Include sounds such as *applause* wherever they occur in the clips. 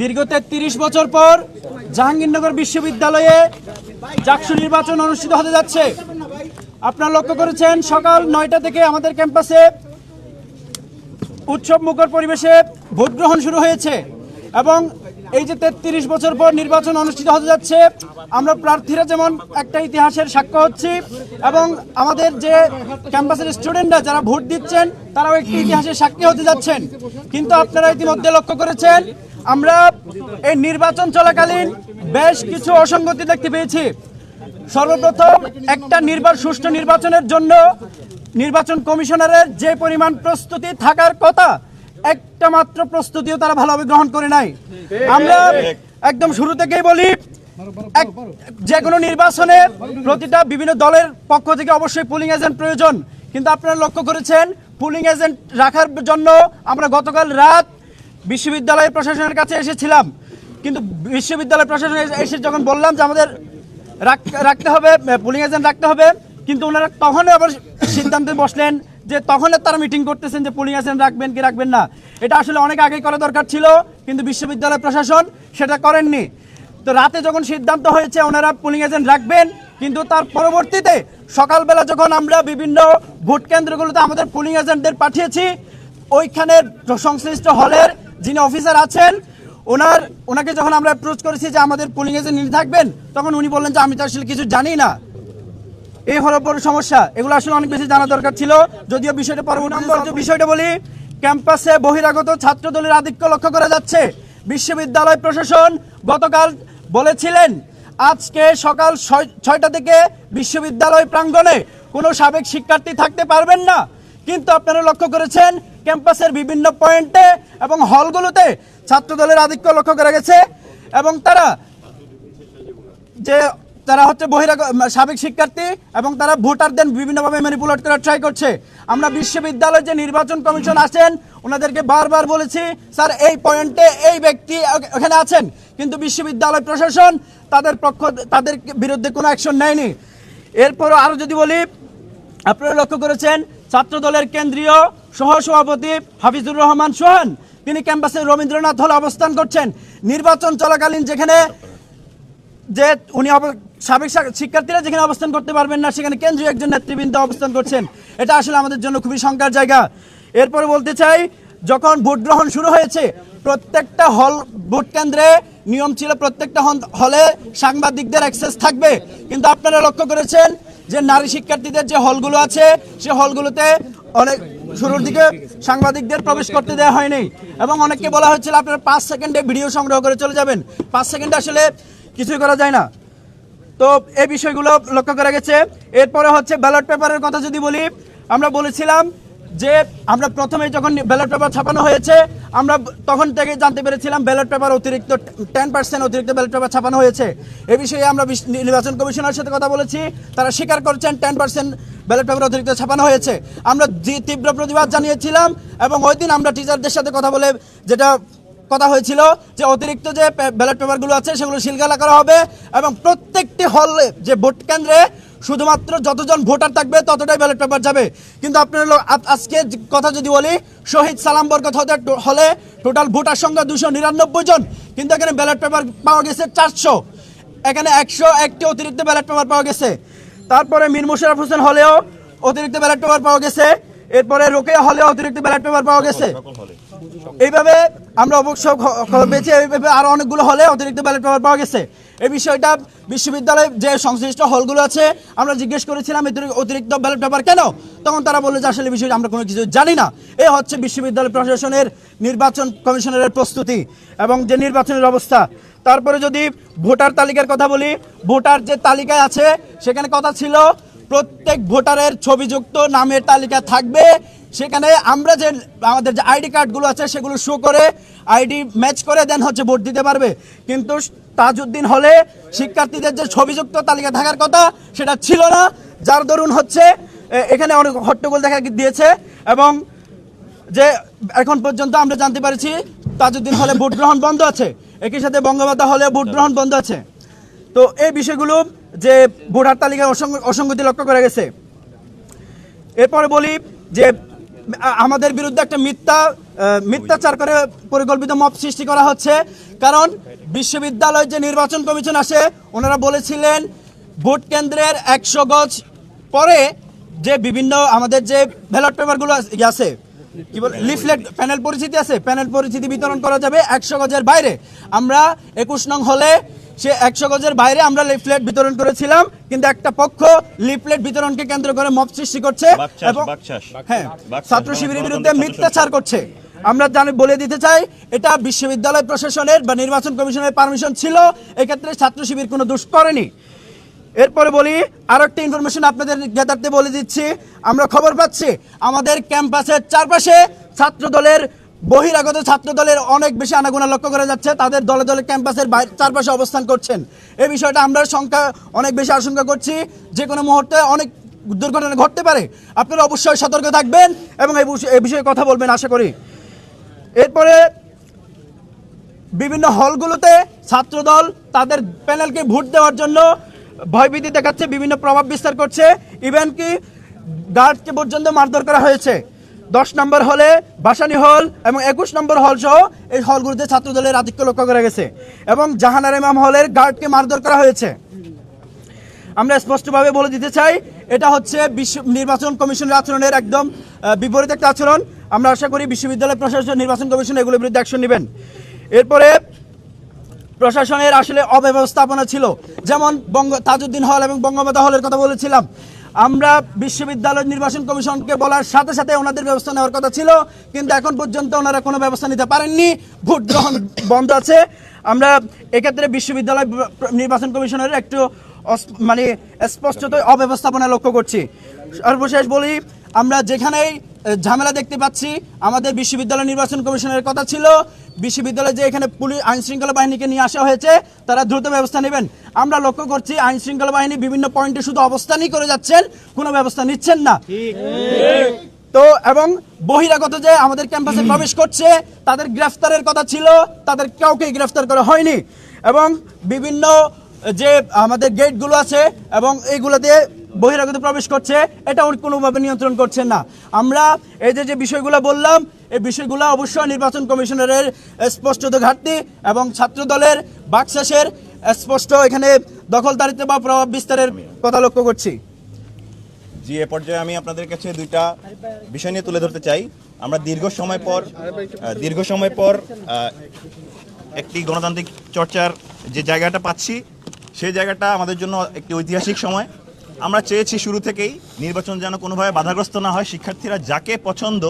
দীর্ঘ তেত্রিশ বছর পর জাহাঙ্গীরনগর বিশ্ববিদ্যালয়ে চাকসু নির্বাচন অনুষ্ঠিত হতে যাচ্ছে। আপনারা লক্ষ্য করেছেন, সকাল নয়টা থেকে আমাদের ক্যাম্পাসে উৎসব মুখর পরিবেশে ভোট গ্রহণ শুরু হয়েছে এবং এই যে তেত্রিশ বছর পর নির্বাচন অনুষ্ঠিত হতে যাচ্ছে, আমরা প্রার্থীরা যেমন একটা ইতিহাসের সাক্ষ্য হচ্ছি এবং আমাদের যে ক্যাম্পাসের স্টুডেন্টরা যারা ভোট দিচ্ছেন, তারাও একটি ইতিহাসের সাক্ষী হতে যাচ্ছেন। কিন্তু আপনারা ইতিমধ্যে লক্ষ্য করেছেন, আমরা এই নির্বাচন চলাকালীন বেশ কিছু অসঙ্গতি দেখতে পেয়েছি। সর্বপ্রথম একটা নির্বাচন সুষ্ঠু নির্বাচনের জন্য নির্বাচন কমিশনারের যে পরিমাণ প্রস্তুতি থাকার কথা একটা মাত্র প্রস্তুতিও তারা ভালোভাবে গ্রহণ করে নাই। আমরা একদম শুরু থেকেই বলি যে কোনো নির্বাচনে প্রতিটা বিভিন্ন দলের পক্ষ থেকে অবশ্যই পুলিং এজেন্ট প্রয়োজন। কিন্তু আপনারা লক্ষ্য করেছেন পুলিং এজেন্ট রাখার জন্য আমরা গতকাল রাত বিশ্ববিদ্যালয় প্রশাসনের কাছে এসেছিলাম। কিন্তু বিশ্ববিদ্যালয় প্রশাসন এসে- যখন বললাম যে আমাদের রাখ- রাখতে হবে পুলিং এজেন্ট রাখতে হবে, কিন্তু ওনারা তখনই আবার সিদ্ধান্তে বসলেন যে তখন তারা মিটিং করতেছেন যে পুলিং এজেন্ট রাখবেন কি রাখবেন না। এটা আসলে অনেক আগেই করা দরকার ছিল, কিন্তু বিশ্ববিদ্যালয় প্রশাসন সেটা করেননি। তো রাতে যখন সিদ্ধান্ত হয়েছে ওনারা পুলিং এজেন্ট রাখবেন, কিন্তু তার পরবর্তীতে সকালবেলা যখন আমরা বিভিন্ন ভোট কেন্দ্রগুলোতে আমাদের পুলিং এজেন্টদের পাঠিয়েছি ওইখানে সংশ্লিষ্ট হলের যিনি অফিসার আছেন, ওনার, ওনাকে যখন আমরা অ্যাপ্রোচ করেছি যে আমাদের পুলিং এজেন্ট নিয়ে থাকবেন, তখন উনি বললেন যে আমি তো আসলে কিছু জানি না। এই হলো বড় সমস্যা। এগুলো আসলে অনেক বেশি জানা দরকার ছিল। যদিও বিষয়টা পরবর্তী বিষয়টা বলি ক্যাম্পাসে বহিরাগত ছাত্র দলের আধিক্য লক্ষ্য করা যাচ্ছে। বিশ্ববিদ্যালয় প্রশাসন গতকাল বলেছিলেন আজকে সকাল ছয়- ছয়টা থেকে বিশ্ববিদ্যালয় প্রাঙ্গণে কোনো সাবেক শিক্ষার্থী থাকতে পারবেন না। কিন্তু আপনারা লক্ষ্য করেছেন ক্যাম্পাসের বিভিন্ন পয়েন্টে এবং হলগুলোতে ছাত্র দলের আধিক্য লক্ষ্য করা গেছে এবং তারা যে তারা হচ্ছে বহিরাগ সাবেক শিক্ষার্থী এবং তারা ভোটারদের বিভিন্নভাবে ম্যানিপুলেট করার ট্রাই করছে। আমরা বিশ্ববিদ্যালয় যে নির্বাচন কমিশন আসেন, ওনাদেরকে বারবার বলেছি, স্যার, এই পয়েন্টে এই ব্যক্তি ওখানে আছেন। কিন্তু বিশ্ববিদ্যালয় প্রশাসন তাদের পক্ষ, তাদের বিরুদ্ধে কোনো অ্যাকশন নেয়নি। এরপরও আরও যদি বলি, আপনারা লক্ষ্য করেছেন ছাত্র দলের কেন্দ্রীয় সহসভাপতি হাফিজুর রহমান সোহান, তিনি ক্যাম্পাসে রবীন্দ্রনাথ হলে অবস্থান করছেন। নির্বাচন চলাকালীন যেখানে যে উনি সাবেক শিক্ষার্থীরা যেখানে অবস্থান করতে পারবেন না, সেখানে কেন্দ্রীয় একজন নেতৃবৃন্দ অবস্থান করছেন। এটা আসলে আমাদের জন্য খুবই শঙ্কার জায়গা। এরপরে বলতে চাই, যখন ভোট গ্রহণ শুরু হয়েছে, প্রত্যেকটা হল, ভোট কেন্দ্রে নিয়ম ছিল প্রত্যেকটা হলে সাংবাদিকদের অ্যাক্সেস থাকবে। কিন্তু আপনারা লক্ষ্য করেছেন যে নারী শিক্ষার্থীদের যে হলগুলো আছে, সে হলগুলোতে অনেক শুরুর দিকে সাংবাদিকদের প্রবেশ করতে দেওয়া হয়নি। এবং অনেককে বলা হয়েছিল, আপনারা পাঁচ সেকেন্ডে ভিডিও সংগ্রহ করে চলে যাবেন। পাঁচ সেকেন্ডে আসলে কিছুই করা যায় না। তো এই বিষয়গুলো লক্ষ্য করা গেছে। এরপরে হচ্ছে ব্যালট পেপারের কথা যদি বলি, আমরা বলেছিলাম যে আমরা প্রথমে যখন ব্যালট পেপার ছাপানো হয়েছে, আমরা তখন থেকে জানতে পেরেছিলাম ব্যালট পেপার অতিরিক্ত টেন পার্সেন্ট অতিরিক্ত ব্যালট পেপার ছাপানো হয়েছে। এ বিষয়ে আমরা নির্বাচন কমিশনের সাথে কথা বলেছি। তারা স্বীকার করছেন টেন পার্সেন্ট ব্যালট পেপার অতিরিক্ত ছাপানো হয়েছে। আমরা তীব্র প্রতিবাদ জানিয়েছিলাম এবং ওই দিন আমরা টিচারদের সাথে কথা বলে যেটা কথা হয়েছিল যে অতিরিক্ত যে ব্যালট পেপারগুলো আছে, সেগুলো সিলগালা করা হবে এবং প্রত্যেকটি হলে যে ভোট কেন্দ্রে শুধুমাত্র যতজন ভোটার থাকবে, ততটাই ব্যালট পেপার যাবে। কিন্তু আপনার আজকে কথা যদি বলি, শহীদ সালাম বরকত হতে হলে টোটাল ভোটার সংখ্যা দুশো নিরানব্বই জন, কিন্তু এখানে ব্যালট পেপার পাওয়া গেছে চারশো। এখানে একশো একটি অতিরিক্ত ব্যালট পেপার পাওয়া গেছে। তারপরে মীর মোশারফ হোসেন হলেও অতিরিক্ত ব্যালট পেপার পাওয়া গেছে। এরপরে রোকেয়া হলেও অতিরিক্ত ব্যালট পেপার পাওয়া গেছে। এইভাবে আমরা অবশ্য পেয়েছি, এইভাবে আরও অনেকগুলো হলে অতিরিক্ত ব্যালট পেপার পাওয়া গেছে। এই বিষয়টা বিশ্ববিদ্যালয়ে যে সংশ্লিষ্ট হলগুলো আছে, আমরা জিজ্ঞেস করেছিলাম অতিরিক্ত ব্যালট পেপার কেন? তখন তারা বলল যে, আসলে বিষয়টা আমরা কোনো কিছু জানি না। এ হচ্ছে বিশ্ববিদ্যালয় প্রশাসনের নির্বাচন কমিশনারের প্রস্তুতি এবং যে নির্বাচনের অবস্থা। তারপরে যদি ভোটার তালিকার কথা বলি, ভোটার যে তালিকায় আছে, সেখানে কথা ছিল প্রত্যেক ভোটারের ছবিযুক্ত নামের তালিকা থাকবে। সেখানে আমরা যে, আমাদের যে আইডি কার্ডগুলো আছে সেগুলো শো করে, আইডি ম্যাচ করে দেন হচ্ছে ভোট দিতে পারবে। কিন্তু তাজউদ্দিন হলে শিক্ষার্থীদের যে ছবিযুক্ত তালিকা থাকার কথা সেটা ছিল না। যার দরুন হচ্ছে এখানে অনেক হট্টগোল দেখা দিয়েছে এবং যে এখন পর্যন্ত আমরা জানতে পারছি তাজউদ্দিন হলে ভোট গ্রহণ বন্ধ আছে। একই সাথে বঙ্গমাতা হলে ভোট গ্রহণ বন্ধ আছে। তো এই বিষয়গুলো যে ভোটার তালিকায় অসঙ্গ- অসঙ্গতি লক্ষ্য করা গেছে। এরপরে বলি যে আমাদের বিরুদ্ধে একটা মিথ্যা মিথ্যাচার করে পরিকল্পিত মব সৃষ্টি করা হচ্ছে। কারণ বিশ্ববিদ্যালয় যে নির্বাচন কমিশন আসে, ওনারা বলেছিলেন ভোট কেন্দ্রের একশো গজ পরে যে বিভিন্ন আমাদের যে ব্যালট পেপারগুলো ইয়ে আছে কি বলে লিফলেট প্যানেল পরিচিতি আছে? প্যানেল পরিচিতি বিতরণ করা যাবে একশো গজের বাইরে। আমরা একুশ নং হলে সে একশো গজের বাইরে আমরা লিফলেট বিতরণ করেছিলাম কিন্তু একটা পক্ষ লিফলেট বিতরণকে কেন্দ্র করে সৃষ্টি করছে এবং হ্যাঁ ছাত্র শিবিরের বিরুদ্ধে মিথ্যাচার করছে। আমরা জানি বলে দিতে চাই এটা বিশ্ববিদ্যালয় প্রশাসনের বা নির্বাচন কমিশনের পারমিশন ছিল এক্ষেত্রে ছাত্র শিবির কোনো দোষ করেনি। এরপরে বলি আর একটা ইনফরমেশন আপনাদের জ্ঞাতার্থে বলে দিচ্ছি। আমরা খবর পাচ্ছি, আমাদের ক্যাম্পাসের চারপাশে ছাত্র দলের বহিরাগত ছাত্র দলের অনেক বেশি আনাগোনা লক্ষ্য করা যাচ্ছে। তাদের দলে দলে ক্যাম্পাসের চারপাশে অবস্থান করছেন। এই বিষয়টা আমরা সংখ্যা অনেক বেশি আশঙ্কা করছি। যে কোনো মুহূর্তে অনেক দুর্ঘটনা ঘটতে পারে। আপনারা অবশ্যই সতর্ক থাকবেন এবং এই বিষয়ে কথা বলবেন, আশা করি। এরপরে বিভিন্ন হলগুলোতে ছাত্রদল তাদের প্যানেলকে ভোট দেওয়ার জন্য ভয়ভীতি দেখাচ্ছে, বিভিন্ন প্রভাব বিস্তার করছে। ইভেন কি, গার্ডকে পর্যন্ত মারধর করা হয়েছে। দশ নম্বর হলে বাসানি হল এবং একুশ নম্বর হল সহ এই হলগুলোতে ছাত্রদলের আধিক্য লক্ষ্য করা গেছে। এবং জাহানার ইমাম হলের গার্ডকে মারধর করা হয়েছে। আমরা স্পষ্টভাবে বলে দিতে চাই, এটা হচ্ছে বিশ্ব নির্বাচন কমিশনের আচরণের একদম বিপরীত একটা আচরণ। আমরা আশা করি বিশ্ববিদ্যালয় প্রশাসন, নির্বাচন কমিশন এগুলোর বিরুদ্ধে অ্যাকশন নেবেন। এরপরে প্রশাসনের আসলে অব্যবস্থাপনা ছিল। যেমন বঙ্গ, তাজউদ্দিন হল এবং বঙ্গমাতা হলের কথা বলেছিলাম। আমরা বিশ্ববিদ্যালয় নির্বাচন কমিশনকে বলার সাথে সাথে ওনাদের ব্যবস্থা নেওয়ার কথা ছিল। কিন্তু এখন পর্যন্ত ওনারা কোনো ব্যবস্থা নিতে পারেননি। ভোট গ্রহণ বন্ধ আছে। আমরা এক্ষেত্রে বিশ্ববিদ্যালয় নির্বাচন কমিশনের একটু মানে স্পষ্টত অব্যবস্থাপনা লক্ষ্য করছি। সর্বশেষ বলি, আমরা যেখানেই ঝামেলা দেখতে পাচ্ছি। আমাদের বিশ্ববিদ্যালয় নির্বাচন কমিশনের কথা ছিল। বিশ্ববিদ্যালয়ে যে এখানে পুলিশ আইন শৃঙ্খলা বাহিনীকে নিয়ে আসা হয়েছে, তারা দ্রুত ব্যবস্থা নেবেন। আমরা লক্ষ্য করছি, আইন শৃঙ্খলা বাহিনী বিভিন্ন পয়েন্টে শুধু অবস্থানই করে যাচ্ছেন, কোনো ব্যবস্থা নিচ্ছেন না। তো, এবং বহিরাগত যে আমাদের ক্যাম্পাসে প্রবেশ করছে, তাদের গ্রেফতারের কথা ছিল, তাদের কাউকে গ্রেফতার করা হয়নি। এবং বিভিন্ন যে আমাদের গেটগুলো আছে, এবং এইগুলোতে বহিরাগত প্রবেশ করছে, এটা কোনোভাবে নিয়ন্ত্রণ করছেন না। আমরা এই যে যে বিষয়গুলো বললাম, এই বিষয়গুলো অবশ্যই নির্বাচন কমিশনারের স্পষ্টত ঘাটতি এবং ছাত্র দলের বাকশাসের স্পষ্ট এখানে দখলদারিত্ব বা প্রভাব বিস্তারের কথা লক্ষ্য করছি। জি, এ পর্যায়ে আমি আপনাদের কাছে দুইটা বিষয় নিয়ে তুলে ধরতে চাই। আমরা দীর্ঘ সময় পর দীর্ঘ সময় পর একটি গণতান্ত্রিক চর্চার যে জায়গাটা পাচ্ছি, সেই জায়গাটা আমাদের জন্য একটি ঐতিহাসিক সময়। আমরা চেয়েছি শুরু থেকেই নির্বাচন যেন কোনোভাবে বাধাগ্রস্ত না হয়। শিক্ষার্থীরা যাকে পছন্দ,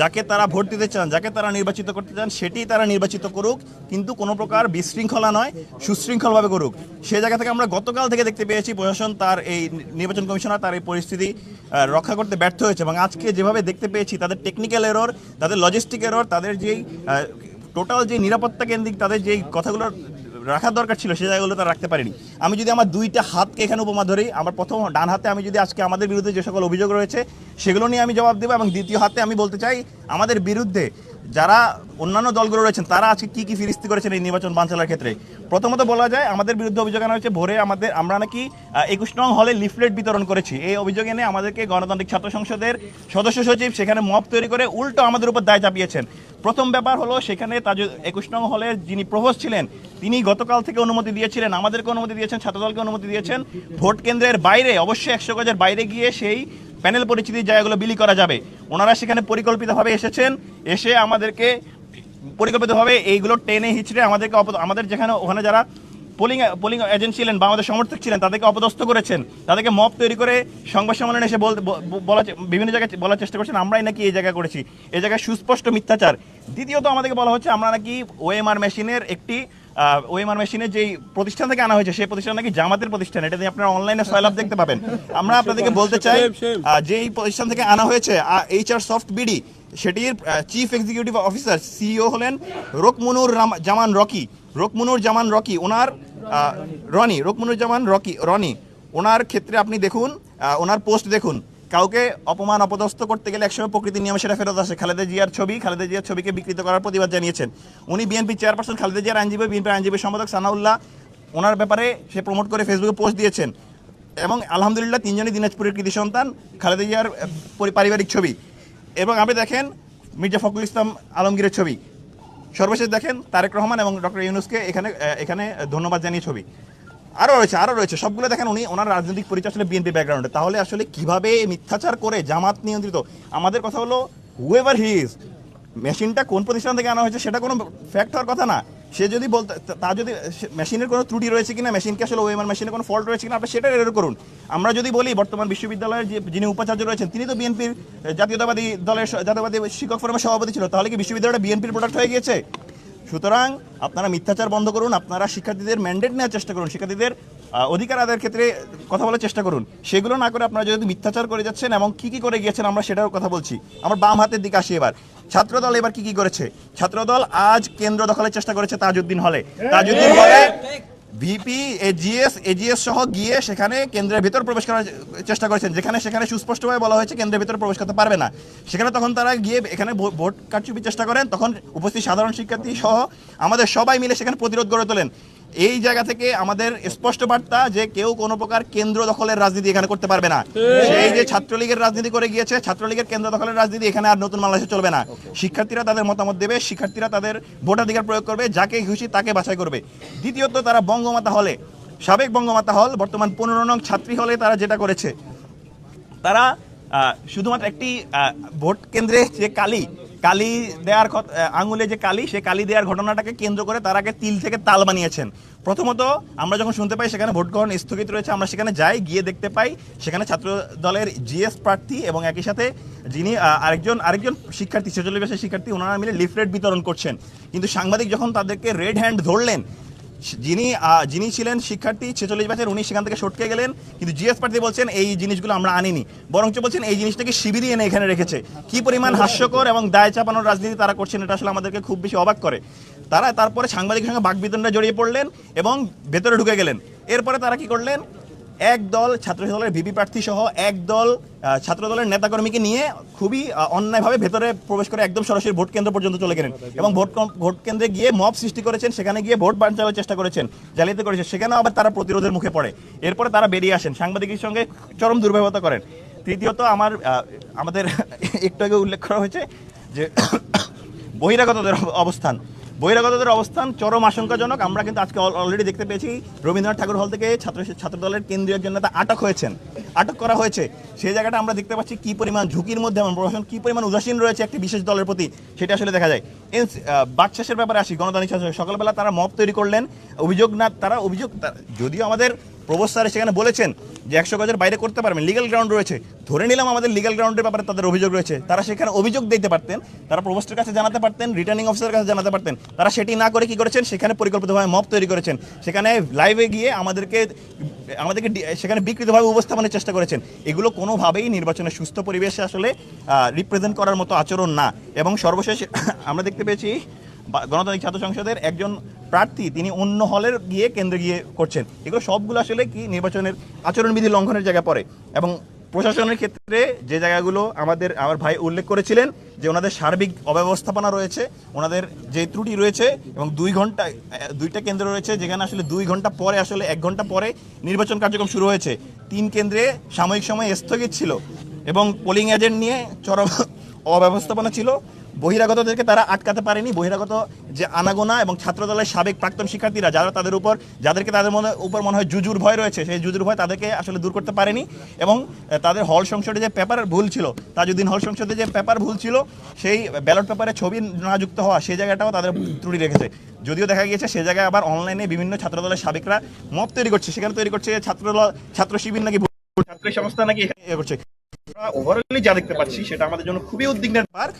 যাকে তারা ভোট দিতে চান, যাকে তারা নির্বাচিত করতে চান, সেটি তারা নির্বাচিত করুক। কিন্তু কোনো প্রকার বিশৃঙ্খলা নয়, সুশৃঙ্খলভাবে করুক। সে জায়গা থেকে আমরা গতকাল থেকে দেখতে পেয়েছি প্রশাসন তার এই নির্বাচন কমিশনার তার এই পরিস্থিতি রক্ষা করতে ব্যর্থ হয়েছে এবং আজকে যেভাবে দেখতে পেয়েছি, তাদের টেকনিক্যাল এরর তাদের লজিস্টিক এরর তাদের যেই টোটাল যে নিরাপত্তা কেন্দ্রিক, তাদের যেই কথাগুলো রাখার দরকার ছিল, সে জায়গাগুলো তারা রাখতে পারেনি। আমি যদি আমার দুইটা হাতকে এখানে উপমা ধরি, আমার প্রথম ডান হাতে আমি যদি আজকে আমাদের বিরুদ্ধে যে সকল অভিযোগ রয়েছে, সেগুলো নিয়ে আমি জবাব দেবো এবং দ্বিতীয় হাতে আমি বলতে চাই, আমাদের বিরুদ্ধে যারা অন্যান্য দলগুলো রয়েছেন, তারা আজকে কী কী ফিরিস্তি করেছেন এই নির্বাচন বাঞ্চালার ক্ষেত্রে? প্রথমত বলা যায়, আমাদের বিরুদ্ধে অভিযোগ আনা হয়েছে, ভোরে আমাদের, আমরা নাকি একুশ নং হলে লিফলেট বিতরণ করেছি। এই অভিযোগ এনে আমাদেরকে গণতান্ত্রিক ছাত্র সংসদের সদস্য সচিব, সেখানে মপ তৈরি করে উল্টো আমাদের উপর দায় চাপিয়েছেন। প্রথম ব্যাপার হলো সেখানে তাজ একুশ নং হলের যিনি প্রভোস ছিলেন, তিনি গতকাল থেকে অনুমতি দিয়েছিলেন, আমাদেরকে অনুমতি দিয়েছেন, ছাত্রদলকে অনুমতি দিয়েছেন। ভোট কেন্দ্রের বাইরে, অবশ্যই একশো গজের বাইরে গিয়ে সেই প্যানেল পরিচিতির জায়গাগুলো বিলি করা যাবে। ওনারা সেখানে পরিকল্পিতভাবে এসেছেন, এসে আমাদেরকে পরিকল্পিতভাবে এইগুলো টেনে হিচড়ে আমাদেরকে আমাদের যেখানে ওখানে যারা পোলিং পোলিং এজেন্ট ছিলেন বা আমাদের সমর্থক ছিলেন তাদেরকে অপদস্থ করেছেন। তাদেরকে মপ তৈরি করে সংবাদ সম্মেলনে এসে বলা বিভিন্ন জায়গায় বলার চেষ্টা করছেন। আমরাই নাকি এই জায়গায় করেছি। এই জায়গায় সুস্পষ্ট মিথ্যাচার। দ্বিতীয়ত আমাদেরকে বলা হচ্ছে আমরা নাকি ওএমআর মেশিনের একটি ওএমআর মেশিনের যেই প্রতিষ্ঠান থেকে আনা হয়েছে সেই প্রতিষ্ঠান নাকি জামাতের প্রতিষ্ঠান। এটা দিয়ে আপনারা অনলাইনে সয়লাভ দেখতে পাবেন। আমরা *laughs* আপনাদেরকে বলতে চাই যেই প্রতিষ্ঠান থেকে আনা হয়েছে H R soft B D সেটির chief executive officer C E O হলেন Rokmonur Zaman Rocky. Rokmonur Zaman Rocky owner Rony Rokmonur Rocky, Rony, owner ক্ষেত্রে আপনি দেখুন ওনার পোস্ট দেখুন। কাউকে অপমান, অপদস্থ করতে গেলে একসময় প্রকৃতির নিয়মে সেটা ফেরত আসে। খালেদা জিয়ার ছবি, খালেদা জিয়ার ছবিকে বিকৃত করার প্রতিবাদ জানিয়েছেন। উনি বিএনপি চেয়ারপারসন, খালেদা জিয়ার আইনজীবী, বিএনপি আইনজীবী সম্পাদক সানাউল্লাহ, ওনার ব্যাপারে সে প্রমোট করে ফেসবুকে পোস্ট দিয়েছেন। এবং আলহামদুলিল্লাহ তিনজনই দিনাজপুরের কৃতি সন্তান, খালেদা জিয়ার পারিবারিক ছবি। এবং আপনি দেখেন মির্জা ফখরুল ইসলাম আলমগীরের ছবি। সর্বশেষ দেখেন তারেক রহমান এবং ডক্টর ইউনুসকে এখানে এখানে ধন্যবাদ জানিয়ে ছবি। আরও রয়েছে আরও রয়েছে। সবগুলো দেখেন উনি ওনার রাজনৈতিক পরিচয় আসলে বিএনপি ব্যাকগ্রাউন্ডে তাহলে আসলে কীভাবে মিথ্যাচার করে জামাত নিয়ন্ত্রিত? আমাদের কথা হলো হুয়েভার হি ইজ মেশিনটা কোন প্রতিষ্ঠান থেকে আনা হয়েছে সেটা কোনো ফ্যাক্ট হওয়ার কথা না। সে যদি বলতে, তা- যদি মেশিনের কোনো ত্রুটি রয়েছে কিনা মেশিনকে আসলে ওএমআর মেশিনের কোনো ফল্ট রয়েছে কিনা, আপনি সেটা এর করুন। আমরা যদি বলি, বর্তমান বিশ্ববিদ্যালয়ের যে, যিনি উপাচার্য রয়েছেন, তিনি তো বিএনপির জাতীয়তাবাদী দলের জাতীয়তাবাদী শিক্ষক ফোরামের সভাপতি ছিল, তাহলে কি বিশ্ববিদ্যালয়টা বিএনপির প্রোডাক্ট হয়ে গিয়েছে? সুতরাং আপনারা মিথ্যাচার বন্ধ করুন, আপনারা শিক্ষার্থীদের ম্যান্ডেট নেওয়ার চেষ্টা করুন। শিক্ষার্থীদের অধিকার আদায়ের ক্ষেত্রে কথা বলার চেষ্টা করুন। সেগুলো না করে আপনারা যদি মিথ্যাচার করে যাচ্ছেন এবং কি কি করে গিয়েছেন আমরা সেটার কথা বলছি। আমার বাম হাতের দিকে আসি এবার। ছাত্রদল এবার কি কি করেছে? ছাত্রদল আজ কেন্দ্র দখলের চেষ্টা করেছে তাজউদ্দিন হলে। তাজউদ্দিন হলে ভিপি এজিএস এজিএস সহ গিয়ে সেখানে কেন্দ্রের ভিতর প্রবেশ করার চেষ্টা করেছেন। যেখানে সেখানে সুস্পষ্টভাবে বলা হয়েছে কেন্দ্রের ভেতর প্রবেশ করতে পারবে না। সেখানে তখন তারা গিয়ে এখানে ভোট কারচুপির চেষ্টা করেন। তখন উপস্থিত সাধারণ শিক্ষার্থী সহ আমাদের সবাই মিলে সেখানে প্রতিরোধ গড়ে তোলেন। এই জায়গা থেকে আমাদের স্পষ্ট বার্তা যে কেউ কোনো প্রকার কেন্দ্র দখলের রাজনীতি এখানে করতে পারবে না। সেই যে ছাত্রলীগের রাজনীতি করে গিয়েছে ছাত্রলীগের কেন্দ্র দখলের রাজনীতি এখানে আর নতুন বাংলাদেশে চলবে না। শিক্ষার্থীরা তাদের মতামত দেবে শিক্ষার্থীরা তাদের ভোটাধিকার প্রয়োগ করবে যাকে খুশি তাকে বাছাই করবে। দ্বিতীয়ত তারা বঙ্গমাতা হলে সাবেক বঙ্গমাতা হল বর্তমান পনেরো নং ছাত্রী হলে তারা যেটা করেছে তারা শুধুমাত্র একটি ভোট কেন্দ্রে যে কালি কালি দেওয়ার আঙুলে যে কালি সে কালি দেওয়ার ঘটনাটাকে কেন্দ্র করে তার আগে তিল থেকে তাল বানিয়েছেন। প্রথমত, আমরা যখন শুনতে পাই সেখানে ভোট গ্রহণ স্থগিত রয়েছে, আমরা সেখানে যাই, গিয়ে দেখতে পাই সেখানে ছাত্র দলের জিএস প্রার্থী এবং একই সাথে যিনি আরেকজন আরেকজন শিক্ষার্থী, ছেচল্লিশ বছরের শিক্ষার্থী, ওনারা মিলে লিফলেট বিতরণ করছেন। কিন্তু সাংবাদিক যখন তাদেরকে রেড হ্যান্ড ধরলেন যিনি যিনি ছিলেন শিক্ষার্থী, ছেচল্লিশ ব্যাচের উনি সেখান থেকে সটকে গেলেন। কিন্তু জিএস প্রার্থী বলছেন, এই জিনিসগুলো আমরা আনিনি। বরঞ্চ বলছেন, এই জিনিসটাকে শিবিরই এনে এখানে রেখেছে। কি পরিমাণ হাস্যকর এবং দায় চাপানোর রাজনীতি তারা করছেন, এটা আসলে আমাদেরকে খুব বেশি অবাক করে। তারা তারপরে সাংবাদিকের সঙ্গে বাকবিতণ্ডা জড়িয়ে পড়লেন এবং ভেতরে ঢুকে গেলেন। এরপরে তারা কি করলেন? এক দল ছাত্র দলের ভিপি প্রার্থী সহ এক দল ছাত্র দলের নেতাকর্মীকে নিয়ে খুবই অন্যায়ভাবে ভেতরে প্রবেশ করে একদম সরাসরি ভোট কেন্দ্র পর্যন্ত চলে গেলেন এবং ভোট ভোট কেন্দ্রে গিয়ে মব সৃষ্টি করেছেন, সেখানে গিয়ে ভোট বাঞ্চানোর চেষ্টা করেছেন জালিয়াতি করেছেন, সেখানেও আবার তারা প্রতিরোধের মুখে পড়ে। এরপরে তারা বেরিয়ে আসেন সাংবাদিকের সঙ্গে চরম দুর্ব্যবহতা করেন। তৃতীয়ত আমার আমাদের *laughs* একটু আগে উল্লেখ করা হয়েছে যে *coughs* বহিরাগতদের অবস্থান। বহিরাগতদের অবস্থান চরম আশঙ্কাজনক। আমরা কিন্তু আজকে অলরেডি দেখতে পেয়েছি রবীন্দ্রনাথ ঠাকুর হল থেকে ছাত্র ছাত্র দলের কেন্দ্রীয় একজন নেতা আটক হয়েছেন। আটক করা হয়েছে। সেই জায়গাটা আমরা দেখতে পাচ্ছি কী পরিমাণ ঝুঁকির মধ্যে এবং প্রশাসন কী পরিমাণ উদাসীন রয়েছে একটি বিশেষ দলের প্রতি সেটা আসলে দেখা যায়। এন- আহ, বাকশাসের ব্যাপারে আসি গণতান্ত্রিক সকালবেলা তারা মব তৈরি করলেন। অভিযোগ না তারা অভিযোগ যদিও আমাদের প্রবোস স্যার সেখানে বলেছেন যে একশো গজের বাইরে করতে পারবেন লিগ্যাল গ্রাউন্ড রয়েছে। ধরে নিলাম আমাদের লিগাল গ্রাউন্ডের ব্যাপারে তাদের অভিযোগ রয়েছে। তারা সেখানে অভিযোগ দিতে পারতেন, তারা প্রবোস্টের কাছে জানাতে পারতেন রিটার্নিং অফিসারের কাছে জানাতে পারতেন। তারা সেটি না করে কি করেছেন? সেখানে পরিকল্পিতভাবে মপ তৈরি করেছেন। সেখানে লাইভে গিয়ে আমাদেরকে আমাদেরকে সেখানে বিকৃতভাবে উপস্থাপনের চেষ্টা করেছেন। এগুলো কোনোভাবেই নির্বাচনের সুস্থ পরিবেশে আসলে রিপ্রেজেন্ট করার মতো আচরণ না। এবং সর্বশেষ আমরা দেখতে পেয়েছি গণতান্ত্রিক ছাত্র সংসদের একজন প্রার্থী তিনি অন্য হলের গিয়ে কেন্দ্রে গিয়ে করছেন। এগুলো সবগুলো আসলে কি নির্বাচনের আচরণবিধি লঙ্ঘনের জায়গা পড়ে এবং প্রশাসনের ক্ষেত্রে যে জায়গাগুলো আমাদের আমার ভাই উল্লেখ করেছিলেন যে ওনাদের সার্বিক অব্যবস্থাপনা রয়েছে, ওনাদের যে ত্রুটি রয়েছে এবং দুই ঘণ্টা, দুইটা কেন্দ্র রয়েছে যেখানে আসলে দুই ঘণ্টা পরে, আসলে এক ঘণ্টা পরে নির্বাচন কার্যক্রম শুরু হয়েছে। তিন কেন্দ্রে সাময়িক সময় স্থগিত ছিল এবং পোলিং এজেন্ট নিয়ে চরম অব্যবস্থাপনা ছিল। বহিরাগতদেরকে তারা আটকাতে পারেনি। বহিরাগত যে আনাগোনা এবং ছাত্রদলের সাবেক প্রাক্তন শিক্ষার্থীরা, যারা তাদের উপর, যাদেরকে তাদের মনে, উপর মনে হয় জুজুর ভয় রয়েছে, সেই জুজুর ভয় তাদেরকে আসলে দূর করতে পারেনি এবং তাদের হল সংসদে যে পেপার ভুল ছিল, তাজউদ্দিন হল সংসদে যে পেপার ভুল ছিল, সেই ব্যালট পেপারে ছবি না যুক্ত হওয়া, সেই জায়গাটাও তাদের ত্রুটি রেখেছে। যদিও দেখা গিয়েছে সেই জায়গায় আবার অনলাইনে বিভিন্ন ছাত্রদলের সাবেকরা মত তৈরি করছে। সেখানে তৈরি করছে ছাত্রদল, ছাত্র শিবির নাকি ছাত্র সংস্থা নাকি করছে। ওভারঅলি যা দেখতে পাচ্ছি, সেটা আমাদের জন্য খুবই উদ্বিগ্নের ব্যাপার।